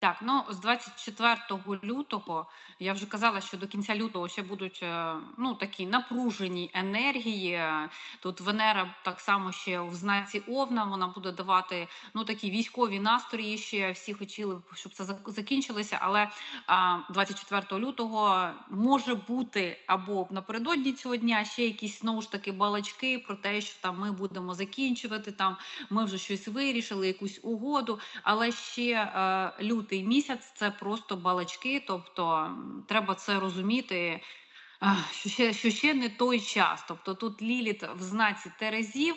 Так, ну з 24 лютого я вже казала, що до кінця лютого ще будуть е, ну такі напружені енергії. Тут Венера так само ще в знаці Овна. Вона буде давати ну такі військові настрої. Ще всі хотіли, щоб це закінчилося. Але а, 24 лютого може бути або напередодні цього дня ще якісь знову ж таки балачки про те, що там ми будемо закінчувати. Там ми вже щось вирішили, якусь угоду. Але ще е, лютий місяць це просто балачки, тобто треба це розуміти. Що ще, що ще не той час. Тобто тут Ліліт в знаці Терезів.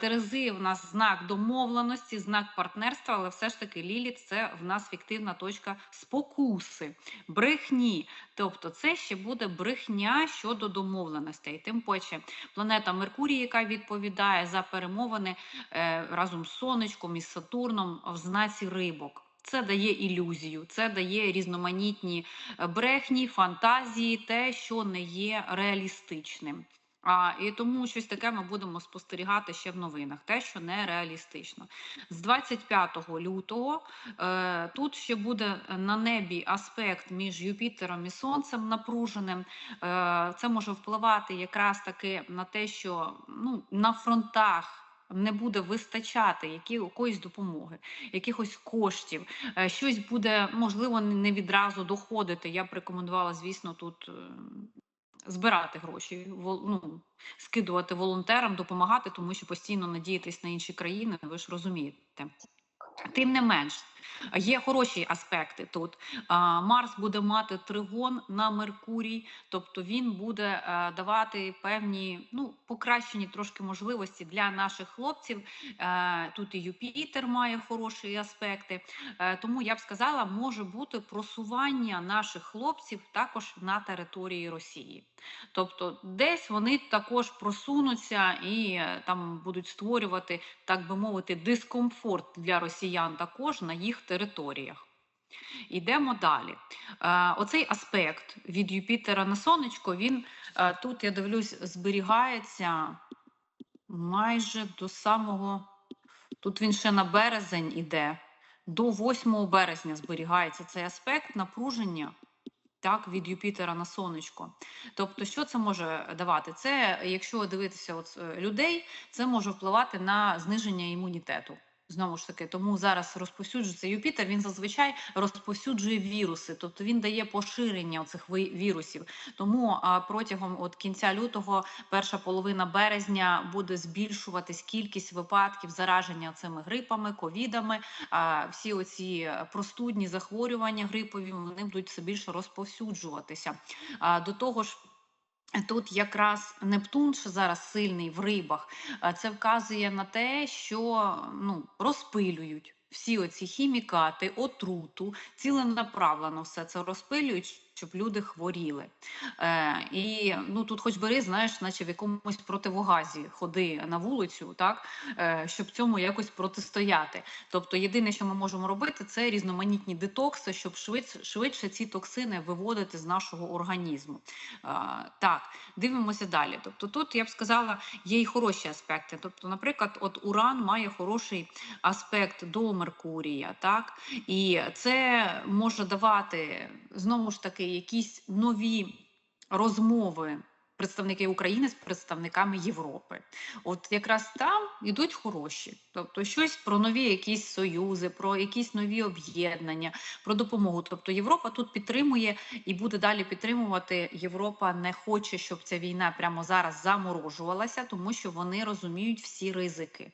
Терези в нас знак домовленості, знак партнерства, але все ж таки Ліліт це в нас фіктивна точка спокуси, брехні. Тобто це ще буде брехня щодо домовленостей. Тим паче планета Меркурій, яка відповідає за перемовини е, разом з сонечком і Сатурном в знаці рибок. Це дає ілюзію, це дає різноманітні е, брехні, фантазії, те, що не є реалістичним. А, і тому щось таке ми будемо спостерігати ще в новинах, те, що не реалістично. З 25 лютого е, тут ще буде на небі аспект між Юпітером і Сонцем напруженим. Е, це може впливати якраз таки на те, що ну, на фронтах. Не буде вистачати якоїсь допомоги, якихось коштів, Е, щось буде можливо не відразу доходити. Я б рекомендувала, звісно, тут е, збирати гроші, ну, скидувати волонтерам, допомагати, тому що постійно надіятись на інші країни, ви ж розумієте. Тим не менш, є хороші аспекти тут. Марс буде мати тригон на Меркурій, тобто він буде е, давати певні ну, покращені трошки можливості для наших хлопців. Е, Тут і Юпітер має хороші аспекти. Е, Тому я б сказала, може бути просування наших хлопців також на території Росії. Тобто, десь вони також просунуться і там будуть створювати, так би мовити, дискомфорт для росіян також на їх територіях. Йдемо далі. Е, оцей аспект від Юпітера на сонечко, він е, тут, я дивлюсь, зберігається майже до самого. Тут він ще на березень іде. До 8 березня зберігається цей аспект напруження так, від Юпітера на сонечко. Тобто, що це може давати? Це, якщо дивитися от, е, людей, це може впливати на зниження імунітету. Знову ж таки, тому зараз розповсюджується Юпітер. Він зазвичай розповсюджує віруси, тобто він дає поширення цих вірусів. Тому протягом от кінця лютого, перша половина березня, буде збільшуватись кількість випадків зараження цими грипами, ковідами. Всі оці простудні захворювання грипові вони будуть все більше розповсюджуватися. До того ж. Тут якраз Нептун, що зараз сильний в рибах, е, це вказує на те, що ну, розпилюють всі оці хімікати, отруту, ціленаправлено все це розпилюють, щоб люди хворіли. Е, І ну тут, хоч бери, знаєш, наче в якомусь противогазі ходи на вулицю, так е, щоб цьому якось протистояти. Тобто, єдине, що ми можемо робити, це різноманітні детокси, щоб швидше швидше ці токсини виводити з нашого організму. Е, так, дивимося далі. Тобто, тут я б сказала, є й хороші аспекти. Тобто, наприклад, от Уран має хороший аспект до Меркурія, так і це може давати знову ж таки якісь нові розмови. Представники України з представниками Європи, от якраз там йдуть хороші, тобто щось про нові якісь союзи, про якісь нові об'єднання, про допомогу. Тобто Європа тут підтримує і буде далі підтримувати. Європа не хоче, щоб ця війна прямо зараз заморожувалася, тому що вони розуміють всі ризики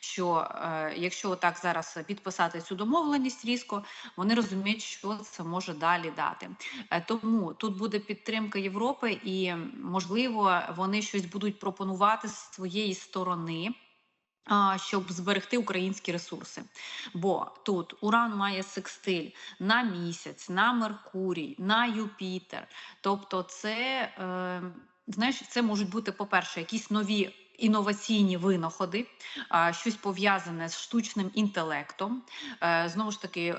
що е, якщо так зараз підписати цю домовленість різко, вони розуміють, що це може далі дати. Е, тому тут буде підтримка Європи, і можливо вони щось будуть пропонувати з своєї сторони. Щоб зберегти українські ресурси, бо тут Уран має секстиль на місяць, на Меркурій, на Юпітер. Тобто, це е, знаєш, це можуть бути, по-перше, якісь нові інноваційні винаходи, щось пов'язане з штучним інтелектом. Е, знову ж таки,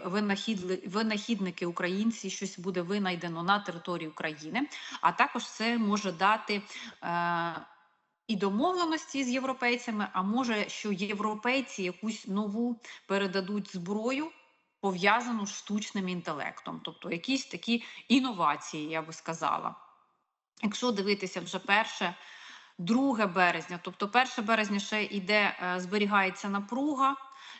винахідники українці, щось буде винайдено на території України, а також це може дати. Е, і домовленості з європейцями, а може, що європейці якусь нову передадуть зброю пов'язану з штучним інтелектом, тобто якісь такі інновації, я би сказала. Якщо дивитися вже перше, 2 березня, тобто 1 березня ще йде, е, зберігається напруга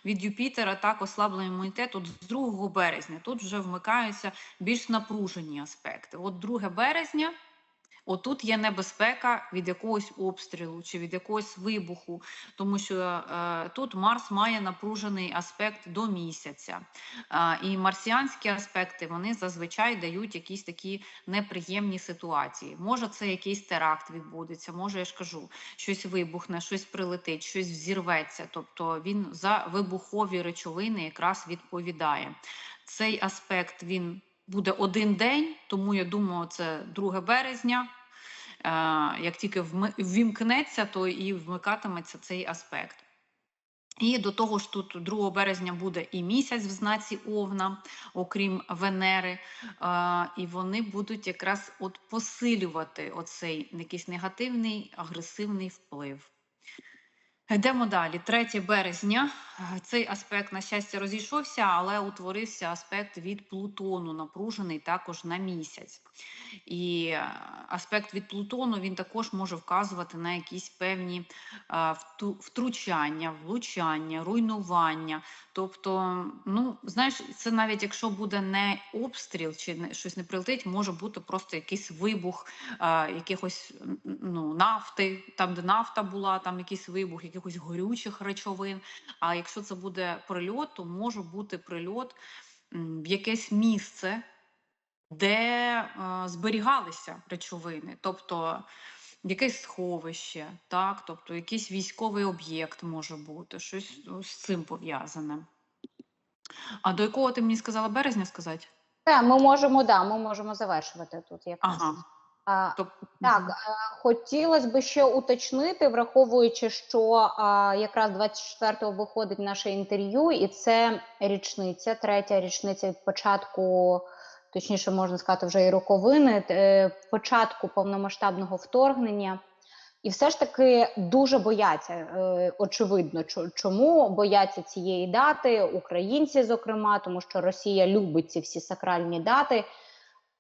від Юпітера, так ослаблений імунітет. От з 2 березня тут вже вмикаються більш напружені аспекти. От 2 березня. Отут є небезпека від якогось обстрілу чи від якогось вибуху, тому що е, тут Марс має напружений аспект до місяця. Е, і марсіанські аспекти вони зазвичай дають якісь такі неприємні ситуації. Може, це якийсь теракт відбудеться, може, я ж кажу, щось вибухне, щось прилетить, щось взірветься. Тобто він за вибухові речовини якраз відповідає. Цей аспект він буде один день, тому я думаю, це 2 березня. Е, Як тільки ввімкнеться, то і вмикатиметься цей аспект. І до того ж, тут 2 березня буде і місяць в знаці Овна, окрім Венери, е, і вони будуть якраз от посилювати оцей якийсь негативний агресивний вплив. Йдемо далі. 3 березня. Цей аспект, на щастя, розійшовся, але утворився аспект від Плутону, напружений також на місяць. І е, аспект від Плутону він також може вказувати на якісь певні е, втручання, влучання, руйнування. Тобто, ну знаєш, це навіть якщо буде не обстріл чи щось не прилетить, може бути просто якийсь вибух е, якихось ну, нафти, там, де нафта була, там якийсь вибух, якихось горючих речовин. А якщо це буде прильот, то може бути прильот в якесь місце, де е, зберігалися речовини, тобто якесь сховище, так, тобто якийсь військовий об'єкт може бути, щось з цим пов'язане. А до якого ти мені сказала березня сказати? Те, ми можемо, да, ми можемо завершувати тут якраз. Ага. Так, е, хотілося б ще уточнити, враховуючи, що якраз 24-го виходить наше інтерв'ю, і це річниця, третя річниця від початку, точніше можна сказати, вже і роковини, е, початку повномасштабного вторгнення. І все ж таки дуже бояться, е, очевидно, чому бояться цієї дати, українці, зокрема, тому що Росія любить ці всі сакральні дати.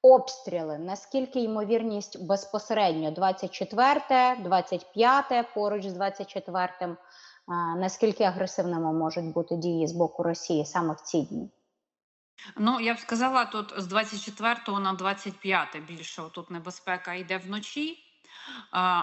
Обстріли, наскільки ймовірність безпосередньо 24, 25 поруч з 24, а, наскільки агресивними можуть бути дії з боку Росії саме в ці дні? Ну, я б сказала, тут з 24 на 25 більше тут небезпека йде вночі.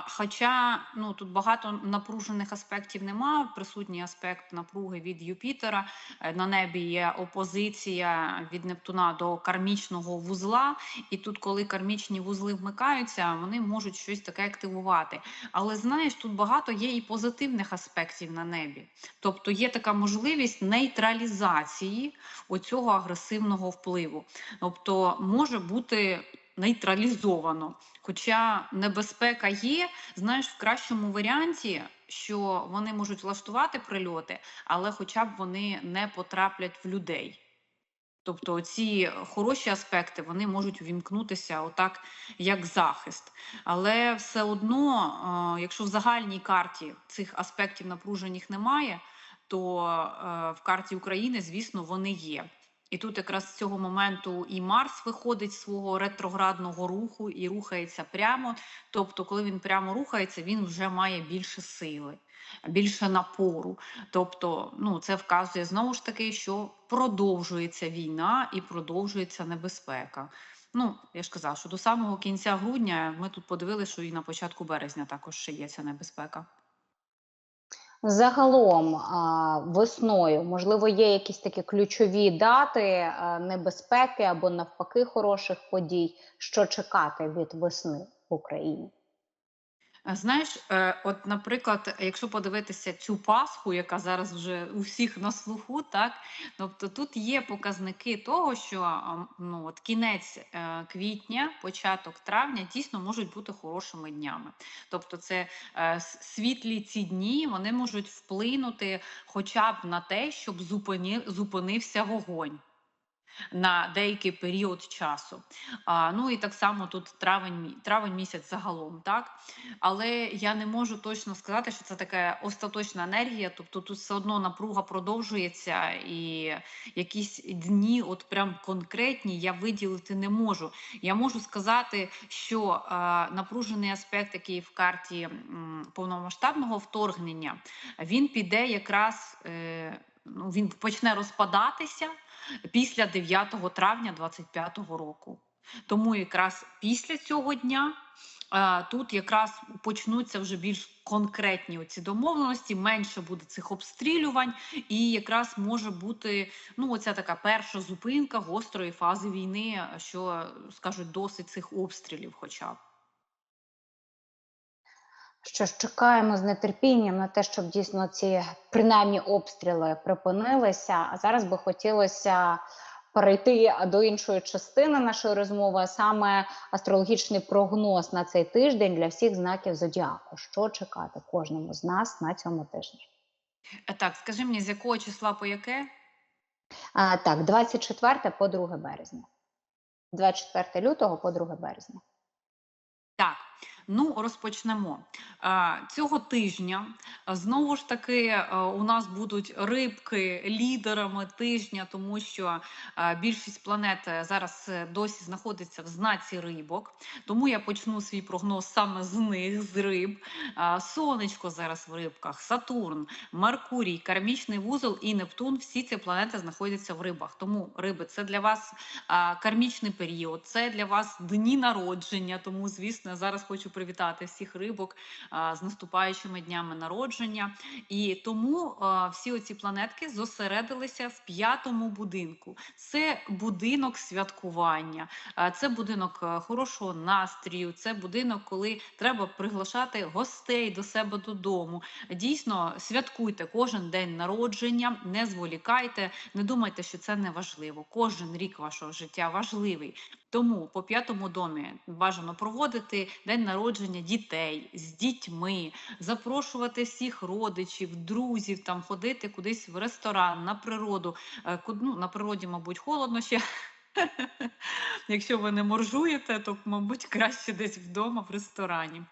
Хоча ну, тут багато напружених аспектів нема. Присутній аспект напруги від Юпітера. Е, На небі є опозиція від Нептуна до кармічного вузла. І тут, коли кармічні вузли вмикаються, вони можуть щось таке активувати. Але знаєш, тут багато є і позитивних аспектів на небі. Тобто є така можливість нейтралізації оцього агресивного впливу. Тобто може бути нейтралізовано. Хоча небезпека є, знаєш, в кращому варіанті, що вони можуть влаштувати прильоти, але хоча б вони не потраплять в людей. Тобто ці хороші аспекти вони можуть увімкнутися отак, як захист. Але все одно, е, якщо в загальній карті цих аспектів напружених немає, то е, в карті України, звісно, вони є. І тут якраз з цього моменту і Марс виходить з свого ретроградного руху і рухається прямо. Тобто, коли він прямо рухається, він вже має більше сили, більше напору. Тобто, ну це вказує знову ж таки, що продовжується війна і продовжується небезпека. Ну, я ж казала, що до самого кінця грудня ми тут подивилися, що і на початку березня також ще є ця небезпека. Загалом весною, можливо, є якісь такі ключові дати небезпеки або навпаки хороших подій, що чекати від весни в Україні. Е, Знаєш, е, от, наприклад, якщо подивитися цю Пасху, яка зараз вже у всіх на слуху, так тобто тут є показники того, що ну от кінець е, квітня, початок травня дійсно можуть бути хорошими днями. Тобто, це світлі ці дні вони можуть вплинути хоча б на те, щоб зупинився вогонь. На деякий період часу. А, ну і так само тут травень, травень місяць загалом, так? Але я не можу точно сказати, що це така остаточна енергія. Тобто тут все одно напруга продовжується, і якісь дні, от прям конкретні, я виділити не можу. Я можу сказати, що е, напружений аспект, який в карті м, повномасштабного вторгнення, він піде якраз. Е, Ну, він почне розпадатися після 9 травня 2025 року. Тому якраз після цього дня е, тут якраз почнуться вже більш конкретні оці домовленості, менше буде цих обстрілювань, і якраз може бути ну оця така перша зупинка гострої фази війни, що скажуть досить цих обстрілів, хоча б. Що ж, чекаємо з нетерпінням на те, щоб дійсно ці принаймні обстріли припинилися. А зараз би хотілося перейти до іншої частини нашої розмови, а саме астрологічний прогноз на цей тиждень для всіх знаків зодіаку. Що чекати кожному з нас на цьому тижні? Так, скажи мені, з якого числа по яке? А, так, 24 по 2 березня. 24 лютого по 2 березня. Ну розпочнемо. Е, Цього тижня е, знову ж таки е, у нас будуть рибки лідерами тижня, тому що більшість планет зараз досі знаходиться в знаці рибок. Тому я почну свій прогноз саме з них, з риб. Сонечко зараз в рибках, Сатурн, Меркурій, кармічний вузол і Нептун. Всі ці планети знаходяться в рибах. Тому риби це для вас кармічний період, це для вас дні народження. Тому, звісно, зараз хочу привітати всіх рибок з наступаючими днями народження. І тому всі оці планетки зосередилися в п'ятому будинку. Це будинок святкування, це будинок е, хорошого настрію, це будинок, коли треба приглашати гостей до себе додому. Дійсно, святкуйте кожен день народження, не зволікайте, не думайте, що це не важливо. Кожен рік вашого життя важливий. Тому по п'ятому домі бажано проводити день народження дітей з дітьми, запрошувати всіх родичів, друзів, там ходити кудись в ресторан, на природу. Е, Ну, на природі, мабуть, холодно ще. Якщо ви не моржуєте, то, мабуть, краще десь вдома в ресторані.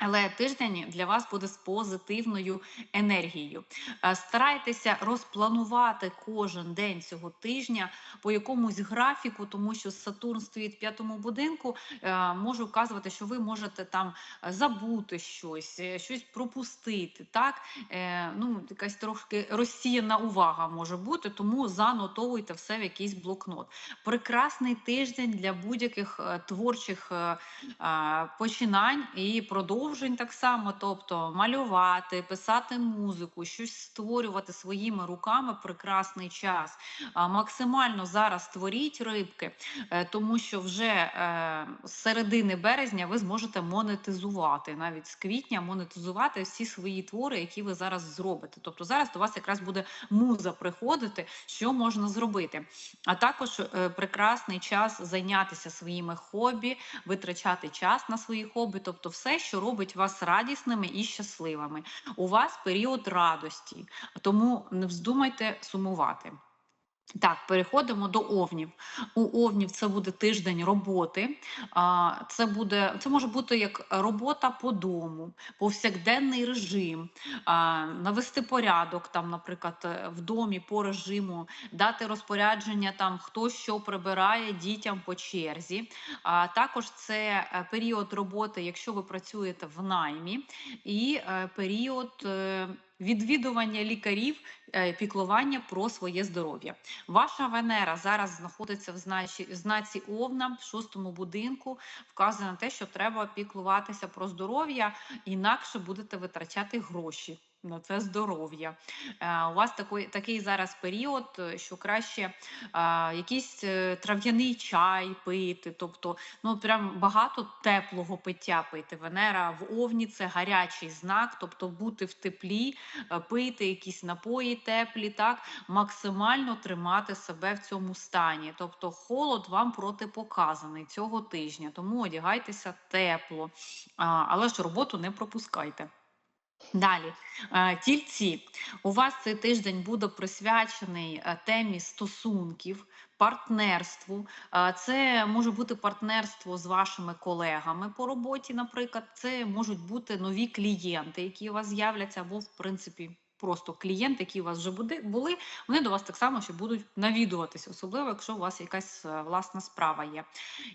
Але тиждень для вас буде з позитивною енергією. Е, Старайтеся розпланувати кожен день цього тижня по якомусь графіку, тому що Сатурн стоїть в п'ятому будинку, е, може вказувати, що ви можете там забути щось, е, щось пропустити. Так? Ну, якась трошки розсіяна увага може бути, тому занотовуйте все в якийсь блокнот. Прекрасний тиждень для будь-яких творчих починань і продовжень так само, тобто малювати, писати музику, щось створювати своїми руками прекрасний час. Максимально зараз створіть рибки, е, тому що вже е, з середини березня ви зможете монетизувати, навіть з квітня монетизувати всі свої твори, які ви зараз зробите. Тобто зараз до вас якраз буде муза приходити, що можна зробити. А також е, прекрасний час зайнятися своїми хобі, витрачати час на свої хобі, тобто все, що робить вас радісними і щасливими. У вас період радості, тому не вздумайте сумувати. Так, переходимо до овнів. У овнів це буде тиждень роботи. Це буде це може бути як робота по дому, повсякденний режим, навести порядок, там, наприклад, е, в домі по режиму, дати розпорядження, там хто що прибирає дітям по черзі. Також це е, період роботи, якщо ви працюєте в наймі, і е, період. Відвідування лікарів, е, піклування про своє здоров'я. Ваша Венера зараз знаходиться в знаці Овна в шостому будинку. Вказує на те, що треба піклуватися про здоров'я, інакше будете витрачати гроші. На це здоров'я. Е, у вас такий, такий зараз період, е, що краще е, якийсь е, трав'яний чай пити, тобто ну прям багато теплого пиття пити. Венера в Овні це гарячий знак, тобто бути в теплі, пити якісь напої теплі, так максимально тримати себе в цьому стані. Тобто холод вам протипоказаний цього тижня, тому одягайтеся тепло, а, але ж роботу не пропускайте. Далі, е, тільці, у вас цей тиждень буде присвячений е, темі стосунків, партнерству. Е, Це може бути партнерство з вашими колегами по роботі, наприклад. Це можуть бути нові клієнти, які у вас з'являться, або, в принципі, просто клієнти, які у вас вже були, вони до вас так само ще будуть навідуватись, особливо, якщо у вас якась е, власна справа є.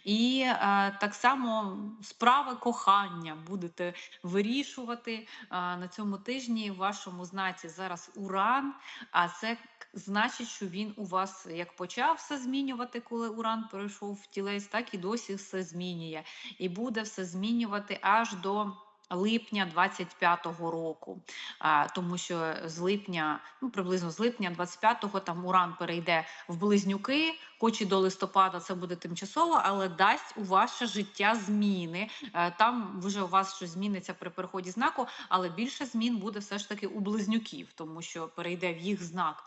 І е, так само справи кохання будете вирішувати а, на цьому тижні в вашому знаці зараз уран, а це значить, що він у вас як почав все змінювати, коли уран перейшов в тілець, так і досі все змінює. І буде все змінювати аж до. Липня 25-го року, тому що з липня, ну приблизно з липня 25-го там уран перейде в близнюки, хоч і до листопада це буде тимчасово, але дасть у ваше життя зміни. Е, Там вже у вас щось зміниться при переході знаку, але більше змін буде все ж таки у близнюків, тому що перейде в їх знак.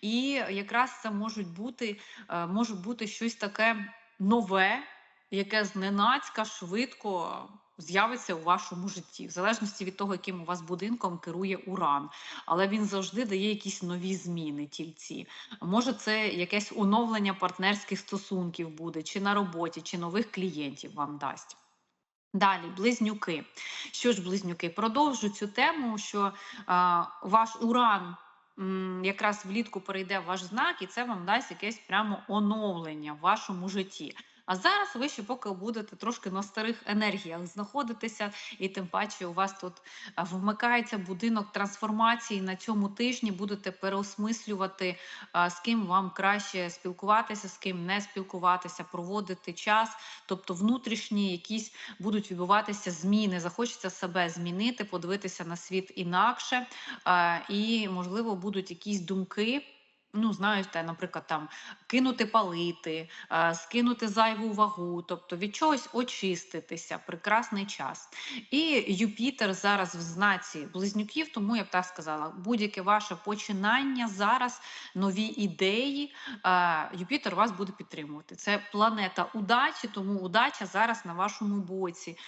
І якраз це можуть бути, е, може бути щось таке нове, яке зненацька швидко з'явиться у вашому житті, в залежності від того, яким у вас будинком керує уран. Але він завжди дає якісь нові зміни тільці. Може, це якесь оновлення партнерських стосунків буде, чи на роботі, чи нових клієнтів вам дасть. Далі, близнюки. Що ж, близнюки, продовжу цю тему, що а, ваш уран якраз влітку перейде в ваш знак, і це вам дасть якесь прямо оновлення в вашому житті. А зараз ви ще поки будете трошки на старих енергіях знаходитися, і тим паче у вас тут вмикається будинок трансформації на цьому тижні. Будете переосмислювати, з ким вам краще спілкуватися, з ким не спілкуватися, проводити час. Тобто внутрішні якісь будуть відбуватися зміни. Захочеться себе змінити, подивитися на світ інакше, і можливо будуть якісь думки. Ну, знаєте, наприклад, там кинути палити, скинути зайву вагу, тобто від чогось очиститися, прекрасний час. І Юпітер зараз в знаці близнюків, тому я б так сказала, будь-яке ваше починання зараз, нові ідеї, Юпітер вас буде підтримувати. Це планета удачі, тому удача зараз на вашому боці.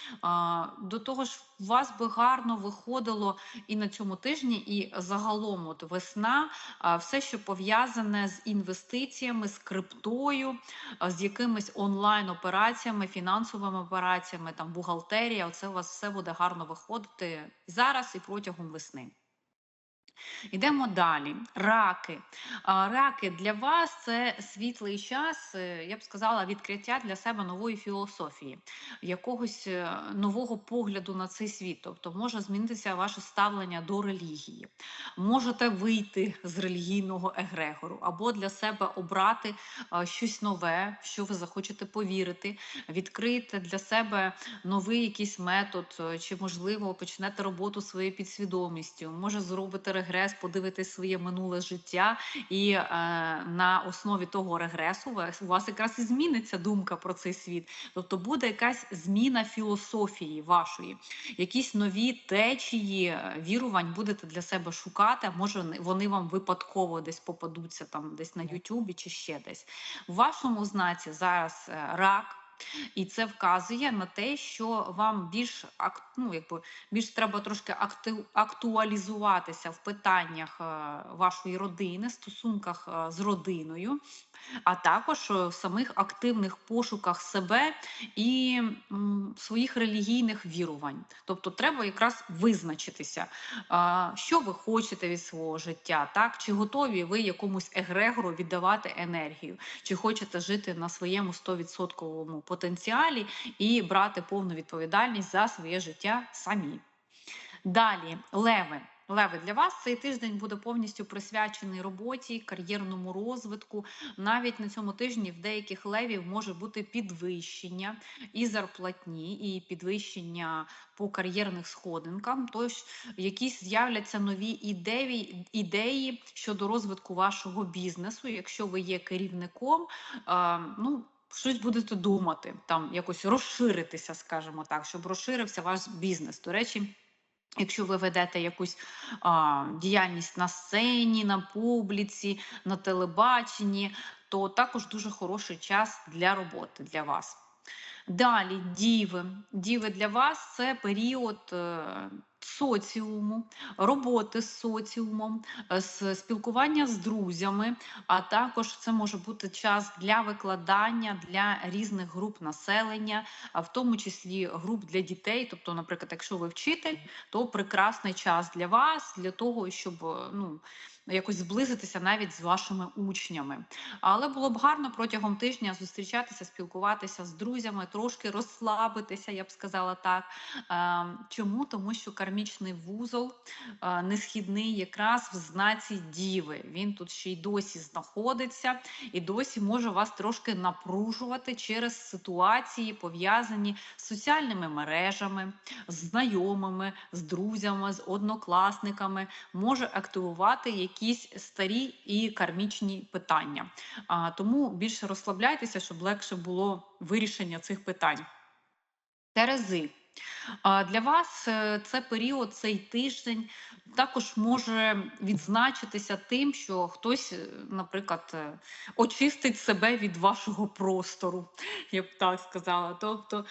До того ж, у вас би гарно виходило і на цьому тижні, і загалом от весна, все, що пов'язане з інвестиціями, з криптою, з якимись онлайн-операціями, фінансовими операціями, там бухгалтерія, оце у вас все буде гарно виходити зараз і протягом весни. Йдемо далі. Раки. Раки для вас це світлий час, е, я б сказала, відкриття для себе нової філософії, якогось е, нового погляду на цей світ. Тобто може змінитися ваше ставлення до релігії. Можете вийти з релігійного егрегору або для себе обрати щось нове, в що ви захочете повірити, відкрити для себе новий якийсь метод, е, чи можливо почнете роботу своєю підсвідомістю, може зробите регрес, подивитесь своє минуле життя, і е, на основі того регресу у вас якраз і зміниться думка про цей світ. Тобто буде якась зміна філософії вашої, якісь нові течії е, вірувань будете для себе шукати. а Може вони- вони вам випадково десь попадуться там, десь на Ютубі чи ще десь. В вашому знаці зараз е, рак. І це вказує на те, що вам більш ну, якби більш треба трошки актуалізуватися в питаннях е, вашої родини, стосунках е, з родиною, а також е, в самих активних пошуках себе і своїх релігійних вірувань. Тобто треба якраз визначитися, що ви хочете від свого життя, так чи готові ви якомусь егрегору віддавати енергію, чи хочете жити на своєму 100% потенціалі і брати повну відповідальність за своє життя самі. Далі, леви. Леви, для вас цей тиждень буде повністю присвячений роботі, кар'єрному розвитку. Навіть на цьому тижні в деяких левів може бути підвищення і зарплатні, і підвищення по кар'єрних сходинкам. Тож якісь з'являться нові ідеї, ідеї щодо розвитку вашого бізнесу. Якщо ви є керівником, ну. Щось будете думати, там якось розширитися, скажімо так, щоб розширився ваш бізнес. До речі, Якщо ви ведете якусь а, діяльність на сцені, на публіці, на телебаченні, то також дуже хороший час для роботи для вас. Далі, діви. Діви для вас це період е, соціуму, роботи з соціумом, е, з спілкування з друзями, а також це може бути час для викладання для різних груп населення, а в тому числі груп для дітей. Тобто, наприклад, якщо ви вчитель, то прекрасний час для вас, для того, щоб е, ну. Якось зблизитися навіть з вашими учнями, але було б гарно протягом тижня зустрічатися, спілкуватися з друзями, трошки розслабитися, я б сказала так. Е, Чому? Тому що кармічний вузол е, несхідний якраз в знаці Діви. Він тут ще й досі знаходиться і досі може вас трошки напружувати через ситуації, пов'язані з соціальними мережами, з знайомими, з друзями, з однокласниками, може активувати якісь старі і кармічні питання. А, Тому більше розслабляйтеся, щоб легше було вирішення цих питань. Терези. Для вас е, це період, цей тиждень також може відзначитися тим, що хтось, е, наприклад, е, очистить себе від вашого простору, я б так сказала. Тобто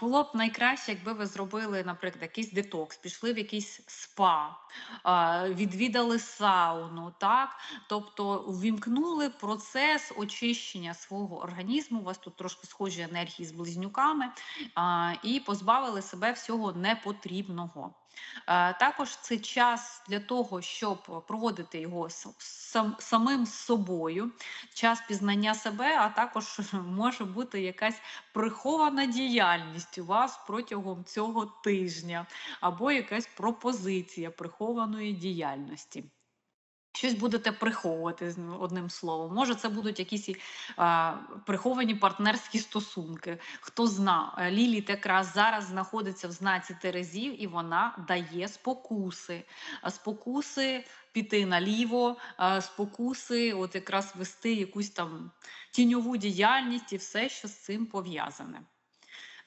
було б найкраще, якби ви зробили, наприклад, якийсь детокс, пішли в якийсь спа, відвідали сауну, так? Тобто увімкнули процес очищення свого організму. У вас тут трошки схожі енергії з близнюками, і позбавили себе всього непотрібного. Е, Також це час для того, щоб проводити його сам, самим собою, час пізнання себе, а також може бути якась прихована діяльність у вас протягом цього тижня, або якась пропозиція прихованої діяльності. Щось будете приховувати одним словом. Може, це будуть якісь а, приховані партнерські стосунки. Хто зна, Ліліт якраз зараз знаходиться в знаці Терезів, і вона дає спокуси. Спокуси піти наліво, спокуси, от якраз вести якусь там тіньову діяльність і все, що з цим пов'язане.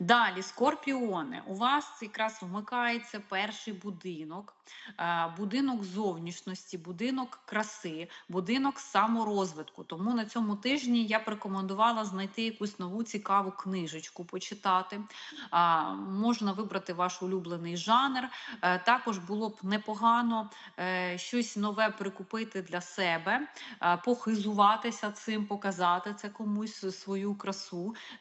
Далі, скорпіони. У вас якраз вмикається перший будинок, е, будинок зовнішності, будинок краси, будинок саморозвитку. Тому на цьому тижні я б рекомендувала знайти якусь нову цікаву книжечку, почитати. Можна вибрати ваш улюблений жанр. Е, Також було б непогано е, щось нове прикупити для себе, е, похизуватися цим, показати це комусь свою красу.